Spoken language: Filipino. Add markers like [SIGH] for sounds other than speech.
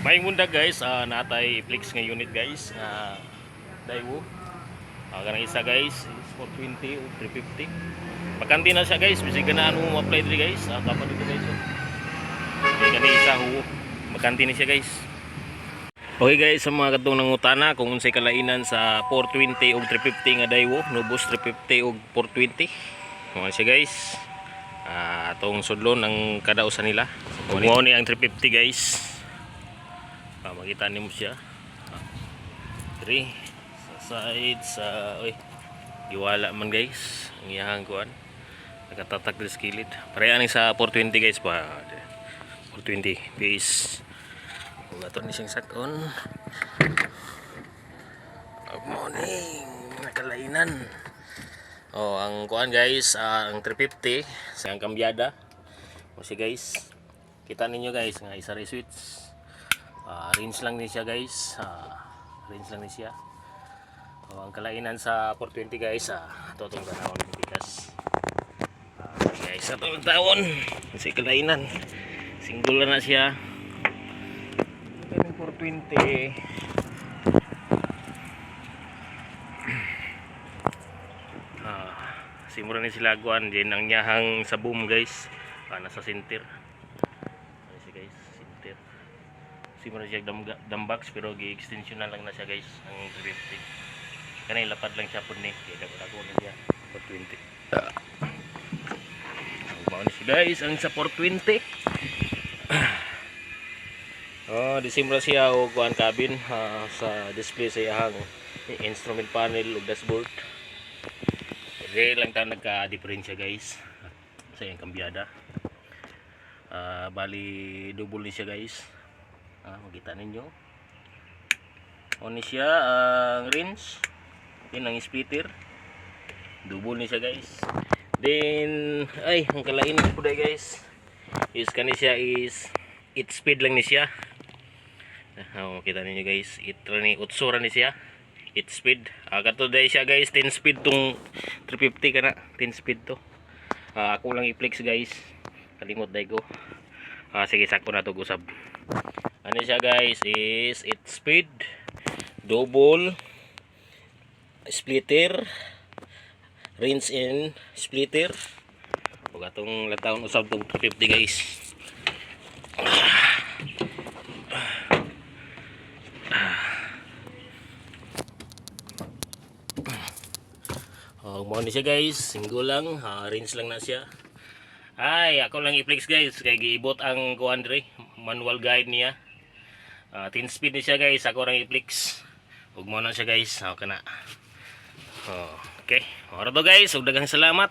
May munda guys, ah, natay flex nga unit guys. Uh, Daiwo. Ah, kanang isa guys is 420 o 350. Makanti na siya guys, bisig ka na ano mo apply diri guys. Ah, kapag dito guys. Oh. Okay, kani isa ho. Makanti na siya guys. Okay guys, sa mga katong nangutana kung unsay kalainan sa 420 ug 350 nga Daiwo, Nobus 350 ug 420. Mo siya guys. Ah, atong sudlon ang kadausan nila. Mo ni ang 350 guys. Ah, makita nimo siya. Ah, Diri sa side sa oy. Iwala man guys. Ang iyahang kuan. Nakatatag diri sa kilid. Pareha ni sa 420 guys pa. 420 base. Kung ato ni siyang sakon. Good morning. Nakalainan. Oh, ang kuan guys, ah, ang 350 sa ang kambyada. O si guys. Kita ninyo guys nga isa rin switch. Ah, range lang ni siya guys. Ah, range lang ni siya. Oh, ang kalainan sa 420 guys, ah, ito itong tanawon ng bigas. Ah, guys, ito ang tawon. Kasi kalainan. Single na siya. Ito yung 420. Ah, simura ni sila guan din ang nyahang sa boom guys. Ah, nasa center. Ano siya guys, center. Simura siya dam dambox pero gi-extension na lang na siya guys ang 350. Kanay lapad lang siya po ni kaya dapat ako na siya 420. Ang mao ni siya guys ang sa 420. [CLEARS THROAT] Oh, disimula siya og kuan cabin ah, sa display sa iyang instrument panel ug dashboard. Dire lang ta nagka-diferensya guys sa iyang kambyada. Ah, bali double ni siya guys. Ah, makita ninyo. On ni siya ang rinse. Yan ang splitter. Double ni siya guys. Then ay ang kalain po dai guys. Is kani siya is 8 speed lang ni siya. Ah, makita ninyo guys. 8 ni utsura ni siya. 8 speed. Ah, kato dai siya guys, 10 speed tong 350 kana, 10 speed to. Ah, ako lang i-flex guys. Kalimot dai ko. Ah, sige sako na to gusab. Ano siya guys is 8 speed double splitter rinse in splitter ug atong latawon usab tong 350 guys. Oh, mo ni siya guys, single lang, ha, rinse lang na siya. Ay, ako lang i-flex guys, kay giibot ang kuan manual guide niya. Ah, 10 speed ni siya guys, ako lang i-flex. Ug mo na siya guys, ako na. Oh, okay. Ora to guys, ug daghang salamat.